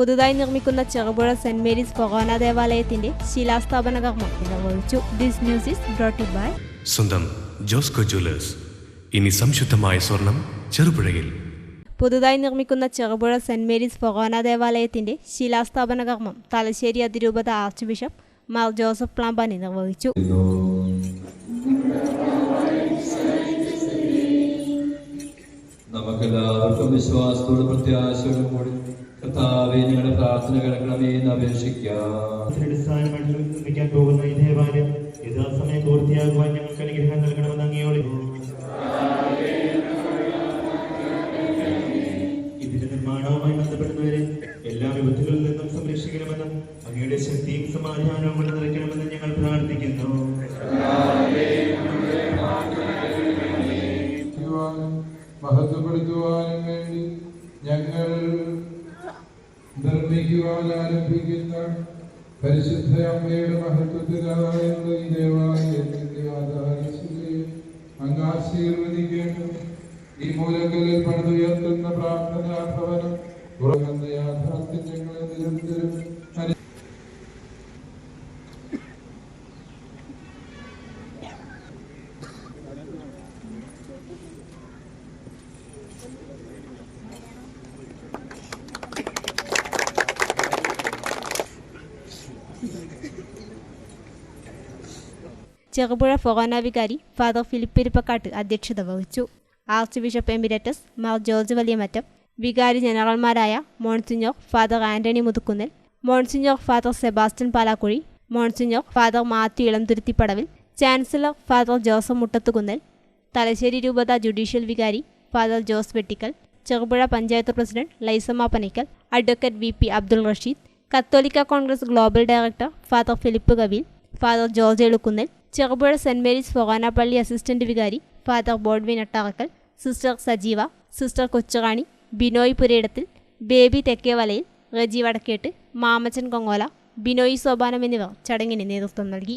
പുതുതായി നിർമ്മിക്കുന്ന Cherupuzha saint Mary's ഫൊറോന ദേവാലയത്തിന്റെ ശിലാസ്ഥാപന കർമ്മം നിർവഹിച്ചു this news is brought by സ്വന്തം ജോസ്കോ ജ്വല്ലേഴ്സ്. ഇനി സംശുദ്ധമായ സ്വർണം ചെറുപുഴയിൽ. പുതുതായി നിർമ്മിക്കുന്ന ചെറുപുഴ സെന്റ് മേരീസ് ഫൊറോന ദേവാലയത്തിന്റെ ശിലാസ്ഥാപന കർമ്മം തലശ്ശേരി അതിരൂപത archbishop Mar Joseph Pamplany നിർവഹിച്ചു. നമുക്കെല്ലാവർക്കും വിശ്വാസത്തോടും പ്രത്യാശയോടും കൂടി കർത്താവെ ഞങ്ങളുടെ പ്രാർത്ഥന കേൾക്കണമേ എന്ന് അപേക്ഷിക്കാം. പോകുന്ന ഈ ദേവാലയം യഥാസമയം പൂർത്തിയാകുവാൻ ഞങ്ങൾക്ക് അനുഗ്രഹം നൽകണമെന്ന് അങ്ങയോട് ഇതിന്റെ നിർമ്മാണവുമായി ബന്ധപ്പെടുന്നവരെ എല്ലാ വിപത്തുകളിൽ നിന്നും സംരക്ഷിക്കണമെന്നും അങ്ങയുടെ ശക്തിയും സമാധാനവും കൊണ്ട് നിറയ്ക്കണമെന്ന് ഞങ്ങൾ പ്രാർത്ഥിക്കുന്നു. മഹത്വപ്പെടുത്തുവാനും വേണ്ടി ഞങ്ങൾ നിർമ്മിക്കുവാൻ ആരംഭിക്കുന്ന പരിശുദ്ധ അമ്മയുടെ മഹത്വത്തിനായ ദേവാലയത്തിന്റെ ആധാരശിലയെ അങ്ങ് ആശീർവദിക്കേണ്ടത് ഈ മൂലങ്ങളിൽ പണിതുയർത്തുന്ന പ്രാർത്ഥനാ ഭവനം ഉറങ്ങുന്ന യാഥാർത്ഥ്യം നിരന്തരം ചെറുപുഴ ഫൊറോന വികാരി ഫാദർ ഫിലിപ്പ് ഇരിപ്പക്കാട്ട് അധ്യക്ഷത വഹിച്ചു. Archbishop emeritus Mar George Valiyamattam വികാരി ജനറൽമാരായ monsignor father Antony Muthukunnel monsignor father Sebastian Palakuzhy monsignor father Mathew Elamthuruthipadavil chancellor father Joseph Muttathukunnel Thalassery രൂപത ജുഡീഷ്യൽ വികാരി father Jose Vettikkal Cherupuzha panchayat president Lisamma Panickal advocate V P Abdul Rasheed കത്തോലിക്ക Congress global director father Philip Kaveel father George Elukunnel Cherupuzha saint Mary's Forane പള്ളി assistant വികാരി father Bodwin Attarakkal sister Sajeeva sister Kochurani Binoy പുരയിടത്തിൽ Baby Thekkevalayil Reji Vadakkettu Mamachan Kongola Binoy Sopanam എന്നിവർ ചടങ്ങിന് നേതൃത്വം നൽകി.